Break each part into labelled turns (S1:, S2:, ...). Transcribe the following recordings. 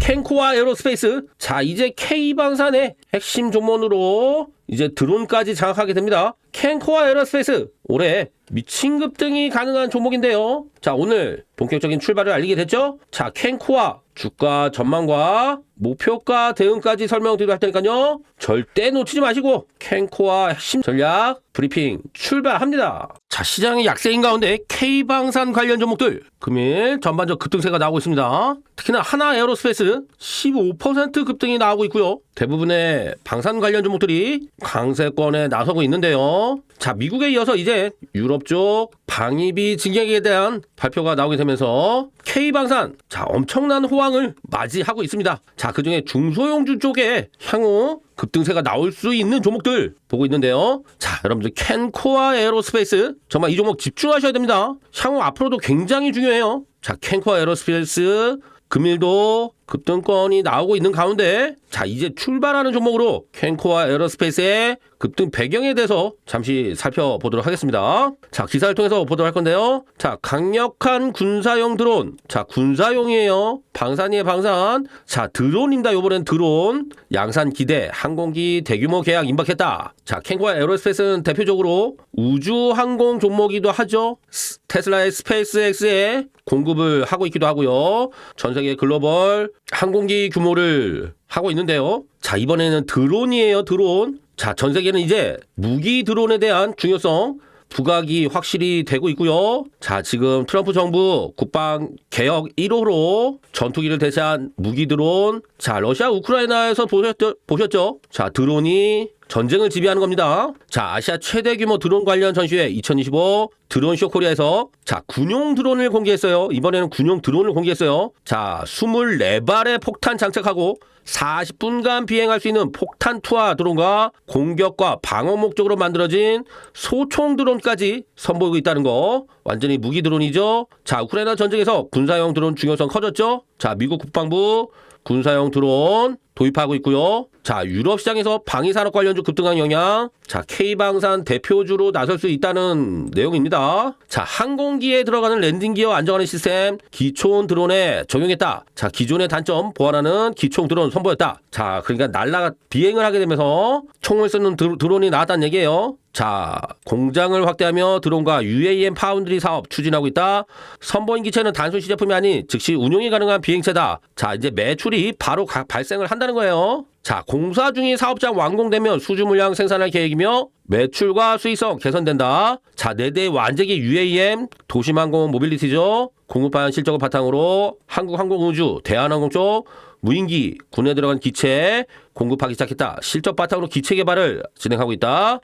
S1: 캔코와 에어로스페이스. 자, 이제 K방산의 핵심 종목으로 이제 드론까지 장악하게 됩니다. 캔코와 에어로스페이스. 올해 미친 급등이 가능한 종목인데요. 자, 오늘 본격적인 출발을 알리게 됐죠? 자, 캔코와 주가 전망과 목표가 대응까지 설명드리도록 할 테니까요. 절대 놓치지 마시고 캔코와 핵심 전략 브리핑 출발합니다. 자, 시장의 약세인 가운데 K방산 관련 종목들 금일 전반적 급등세가 나오고 있습니다. 특히나 하나 에어로스페이스 15% 급등이 나오고 있고요. 대부분의 방산 관련 종목들이 강세권에 나서고 있는데요. 자, 미국에 이어서 이제 유럽 쪽 방위비 증액에 대한 발표가 나오게 되면서 K방산 자, 엄청난 호황을 맞이하고 있습니다. 자, 그중에 중소형주 쪽에 향후 급등세가 나올 수 있는 종목들 보고 있는데요. 자, 여러분들 캔코아 에어로스페이스 정말 이 종목 집중하셔야 됩니다. 향후 앞으로도 굉장히 중요해요. 자, 캔코아 에어로스페이스 금일도 급등권이 나오고 있는 가운데 자 이제 출발하는 종목으로 캔코와 에어로스페이스의 급등 배경에 대해서 잠시 살펴보도록 하겠습니다. 자 기사를 통해서 보도록 할 건데요. 자 강력한 군사용 드론 자 군사용이에요. 방산이의 방산 자 드론입니다. 요번엔 드론 양산 기대 항공기 대규모 계약 임박했다. 자 캔코와 에어로스페이스는 대표적으로 우주 항공 종목이기도 하죠. 스- 테슬라의 스페이스X에 공급을 하고 있기도 하고요. 전 세계 글로벌 항공기 규모를 하고 있는데요. 자, 이번에는 드론이에요, 드론. 자, 전 세계는 이제 무기 드론에 대한 중요성 부각이 확실히 되고 있고요. 자, 지금 트럼프 정부 국방 개혁 1호로 전투기를 대체한 무기 드론. 자, 러시아 우크라이나에서 보셨죠? 보셨죠? 자, 드론이 전쟁을 지배하는 겁니다. 자, 아시아 최대 규모 드론 관련 전시회 2025 드론 쇼 코리아에서 자, 군용 드론을 공개했어요. 이번에는 군용 드론을 공개했어요. 자, 24발의 폭탄 장착하고 40분간 비행할 수 있는 폭탄 투하 드론과 공격과 방어 목적으로 만들어진 소총 드론까지 선보이고 있다는 거. 완전히 무기 드론이죠. 자, 우크라이나 전쟁에서 군사용 드론 중요성 커졌죠. 자, 미국 국방부 군사용 드론 도입하고 있고요. 자, 유럽 시장에서 방위 산업 관련주 급등한 영향. 자, K방산 대표주로 나설 수 있다는 내용입니다. 자, 항공기에 들어가는 랜딩 기어 안정하는 시스템 기초온 드론에 적용했다. 자, 기존의 단점 보완하는 기총 드론 선보였다. 자, 그러니까 날라 비행을 하게 되면서 총을 쏘는 드- 드론이 나왔다는 얘기예요. 자, 공장을 확대하며 드론과 UAM 파운드리 사업 추진하고 있다. 선보인 기체는 단순 시제품이 아닌 즉시 운용이 가능한 비행체다. 자, 이제 매출이 바로 가- 발생을 한다는 거예요. 자, 공사 중인 사업장 완공되면 수주 물량 생산할 계획이며 매출과 수익성 개선된다. 자, 네대 완제기 UAM 도심항공 모빌리티죠. 공급한 실적을 바탕으로 한국항공우주, 대한항공 쪽 무인기, 군에 들어간 기체 공급하기 시작했다. 실적 바탕으로 기체 개발을 진행하고 있다.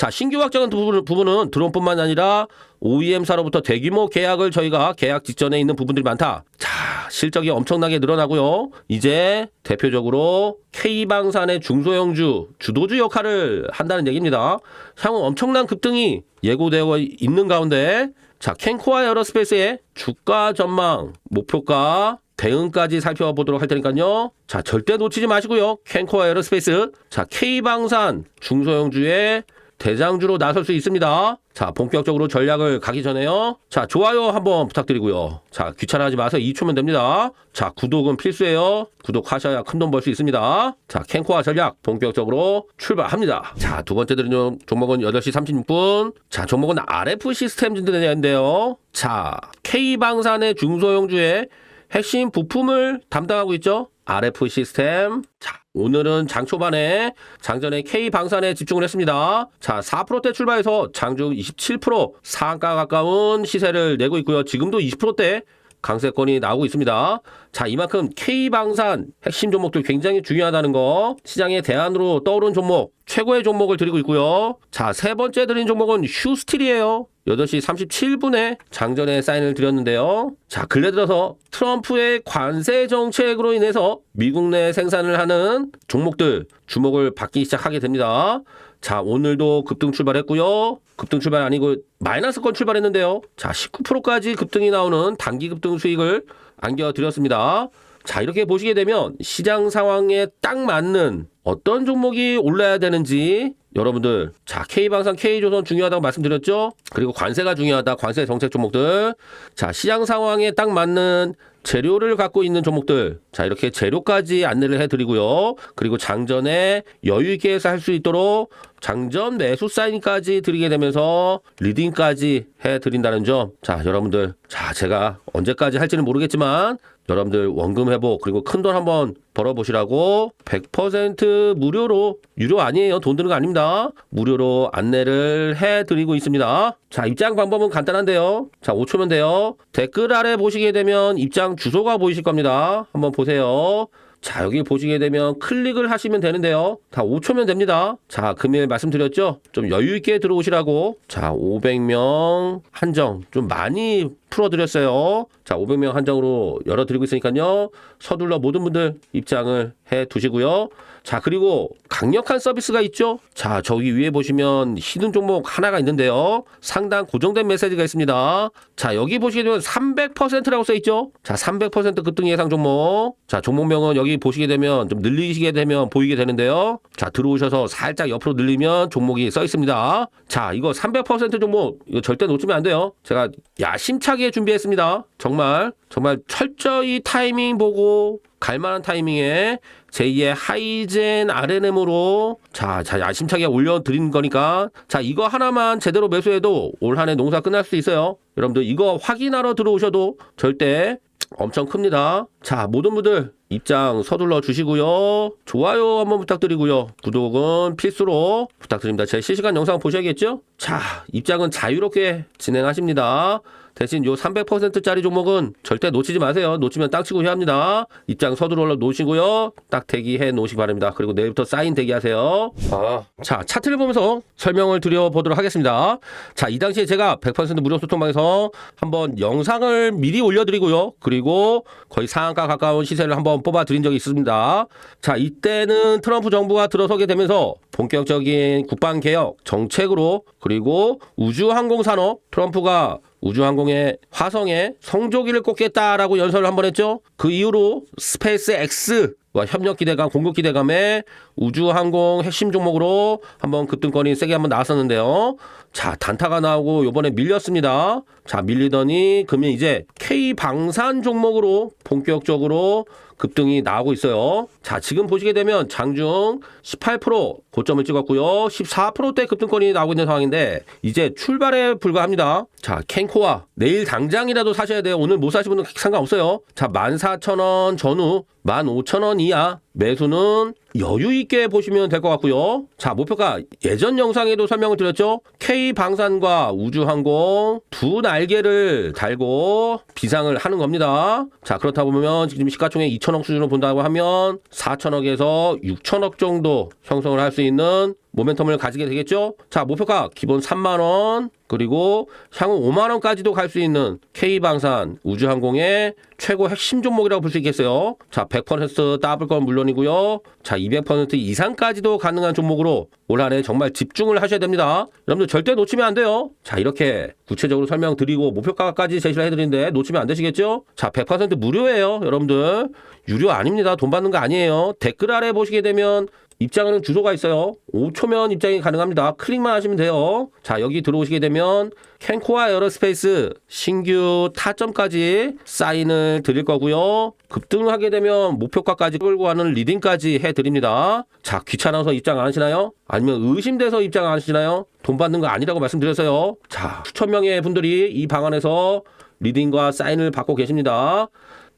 S1: 자, 신규 확장한 부분, 부분은 드론뿐만 아니라 OEM사로부터 대규모 계약을 저희가 계약 직전에 있는 부분들이 많다. 자, 실적이 엄청나게 늘어나고요. 이제 대표적으로 K방산의 중소형주, 주도주 역할을 한다는 얘기입니다. 향후 엄청난 급등이 예고되어 있는 가운데 자, 캔코아 에어로스페이스의 주가 전망, 목표가 대응까지 살펴보도록 할 테니까요. 자, 절대 놓치지 마시고요. 캔코아 에어로스페이스. 자, K방산 중소형주의 대장주로 나설 수 있습니다. 자, 본격적으로 전략을 가기 전에요. 자, 좋아요 한번 부탁드리고요. 자, 귀찮아하지 마세요. 2초면 됩니다. 자, 구독은 필수예요. 구독하셔야 큰 돈 벌 수 있습니다. 자, 캔코아 전략 본격적으로 출발합니다. 자, 두 번째 종- 종목은 8시 36분. 자, 종목은 RF 시스템인데요. 자, K방산의 중소형주의 핵심 부품을 담당하고 있죠. RF 시스템. 자, 오늘은 장 초반에 장전에 K 방산에 집중을 했습니다. 자, 4%대 출발해서 장중 27% 상가 가까운 시세를 내고 있고요. 지금도 20%대 강세권이 나오고 있습니다. 자, 이만큼 K 방산 핵심 종목들 굉장히 중요하다는 거 시장의 대안으로 떠오른 종목 최고의 종목을 드리고 있고요. 자, 세 번째 드린 종목은 휴스틸이에요. 8시 37분에 장전에 사인을 드렸는데요. 자, 근래 들어서 트럼프의 관세 정책으로 인해서 미국 내 생산을 하는 종목들 주목을 받기 시작하게 됩니다. 자, 오늘도 급등 출발했고요. 급등 출발 아니고 마이너스권 출발했는데요. 자, 19%까지 급등이 나오는 단기 급등 수익을 안겨드렸습니다. 자, 이렇게 보시게 되면 시장 상황에 딱 맞는 어떤 종목이 올라야 되는지 여러분들 자 K방산 K조선 중요하다고 말씀드렸죠 그리고 관세가 중요하다 관세 정책 종목들 자 시장 상황에 딱 맞는 재료를 갖고 있는 종목들. 자, 이렇게 재료까지 안내를 해드리고요. 그리고 장전에 여유있게 해서 할 수 있도록 장전 매수 사인까지 드리게 되면서 리딩까지 해드린다는 점. 자, 여러분들. 자, 제가 언제까지 할지는 모르겠지만 여러분들 원금 회복 그리고 큰 돈 한번 벌어보시라고 100% 무료로 유료 아니에요 돈 드는 거 아닙니다 무료로 안내를 해드리고 있습니다 자 입장 방법은 간단한데요 자 5초면 돼요 댓글 아래 보시게 되면 입장 주소가 보이실 겁니다 한번 보세요 자, 여기 보시게 되면 클릭을 하시면 되는데요. 다 5초면 됩니다. 자, 금일 말씀드렸죠? 좀 여유있게 들어오시라고. 자, 500명 한정. 좀 많이 풀어드렸어요. 자, 500명 한정으로 열어드리고 있으니까요. 서둘러 모든 분들 입장을 해 두시고요. 자, 그리고 강력한 서비스가 있죠? 자, 저기 위에 보시면 히든 종목 하나가 있는데요. 상당 고정된 메시지가 있습니다. 자, 여기 보시게 되면 300%라고 써 있죠? 자, 300% 급등 예상 종목. 자, 종목명은 여기 보시게 되면 좀 늘리시게 되면 보이게 되는데요. 자, 들어오셔서 살짝 옆으로 늘리면 종목이 써 있습니다. 자, 이거 300% 종목, 이거 절대 놓치면 안 돼요. 제가 야심차게 준비했습니다. 정말, 정말 철저히 타이밍 보고 갈만한 타이밍에 제2의 하이젠 RNM으로 자, 자 야심차게 올려드린 거니까 자 이거 하나만 제대로 매수해도 올 한 해 농사 끝날 수 있어요. 여러분들 이거 확인하러 들어오셔도 절대 엄청 큽니다. 자 모든 분들 입장 서둘러 주시고요. 좋아요 한번 부탁드리고요. 구독은 필수로 부탁드립니다. 제 실시간 영상 보셔야겠죠? 자 입장은 자유롭게 진행하십니다. 대신 요 300%짜리 종목은 절대 놓치지 마세요. 놓치면 땅 치고 해야 합니다. 입장 서두러 놓으시고요. 딱 대기해 놓으시기 바랍니다. 그리고 내일부터 사인 대기하세요. 아, 자, 차트를 보면서 설명을 드려보도록 하겠습니다. 자, 이 당시에 제가 100% 무료 소통방에서 한번 영상을 미리 올려드리고요. 그리고 거의 상한가 가까운 시세를 한번 뽑아드린 적이 있습니다. 자, 이때는 트럼프 정부가 들어서게 되면서 본격적인 국방개혁 정책으로 그리고 우주항공산업 트럼프가 우주항공의 화성에 성조기를 꽂겠다라고 연설을 한 번 했죠. 그 이후로 스페이스 X와 협력 기대감, 공급 기대감에 우주항공 핵심 종목으로 한번 급등권이 세게 한번 나왔었는데요. 자, 단타가 나오고 요번에 밀렸습니다. 자, 밀리더니 그러면 이제 K 방산 종목으로 본격적으로 급등이 나오고 있어요. 자, 지금 보시게 되면 장중 18% 고점을 찍었고요. 14%대 급등권이 나오고 있는 상황인데 이제 출발에 불과합니다. 자, 캔코아 내일 당장이라도 사셔야 돼요. 오늘 못 사시는 분은 상관없어요. 자, 14,000원 전후 15,000원 이하 매수는 여유 있게 보시면 될 것 같고요. 자, 목표가 예전 영상에도 설명을 드렸죠. K 방산과 우주항공 두 날개를 달고 비상을 하는 겁니다. 자, 그렇다 보면 지금 시가총액 2천억 수준으로 본다고 하면 4천억에서 6천억 정도 형성을 할 수 있는 모멘텀을 가지게 되겠죠. 자, 목표가 기본 3만 원 그리고 향후 5만 원까지도 갈 수 있는 K방산 우주항공의 최고 핵심 종목이라고 볼 수 있겠어요. 자, 100% 따블 건 물론이고요. 자, 200% 이상까지도 가능한 종목으로 올 한해 정말 집중을 하셔야 됩니다. 여러분들 절대 놓치면 안 돼요. 자, 이렇게 구체적으로 설명드리고 목표가까지 제시를 해드리는데 놓치면 안 되시겠죠? 자, 100% 무료예요, 여러분들. 유료 아닙니다. 돈 받는 거 아니에요. 댓글 아래 보시게 되면 입장하는 주소가 있어요. 5초면 입장이 가능합니다. 클릭만 하시면 돼요. 자, 여기 들어오시게 되면 캔코아 에어로스페이스 신규 타점까지 사인을 드릴 거고요. 급등을 하게 되면 목표가까지 끌고 가는 리딩까지 해드립니다. 자, 귀찮아서 입장 안 하시나요? 아니면 의심돼서 입장 안 하시나요? 돈 받는 거 아니라고 말씀드렸어요. 자, 수천 명의 분들이 이 방안에서 리딩과 사인을 받고 계십니다.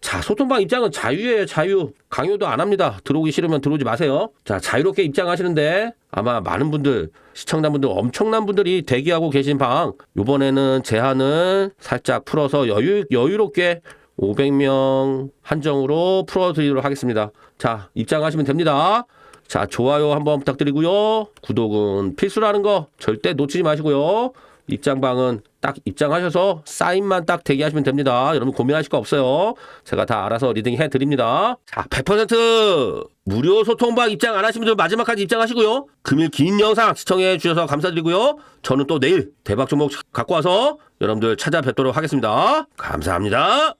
S1: 자, 소통방 입장은 자유예요, 자유. 강요도 안 합니다. 들어오기 싫으면 들어오지 마세요. 자, 자유롭게 입장하시는데 아마 많은 분들, 시청자분들 엄청난 분들이 대기하고 계신 방, 요번에는 제한을 살짝 풀어서 여유, 여유롭게 500명 한정으로 풀어드리도록 하겠습니다. 자, 입장하시면 됩니다. 자, 좋아요 한번 부탁드리고요. 구독은 필수라는 거 절대 놓치지 마시고요. 입장방은 딱 입장하셔서 사인만 딱 대기하시면 됩니다. 여러분 고민하실 거 없어요. 제가 다 알아서 리딩 해드립니다. 자, 100% 무료 소통방 입장 안 하시면 마지막까지 입장하시고요. 금일 긴 영상 시청해 주셔서 감사드리고요. 저는 또 내일 대박 종목 갖고 와서 여러분들 찾아뵙도록 하겠습니다. 감사합니다.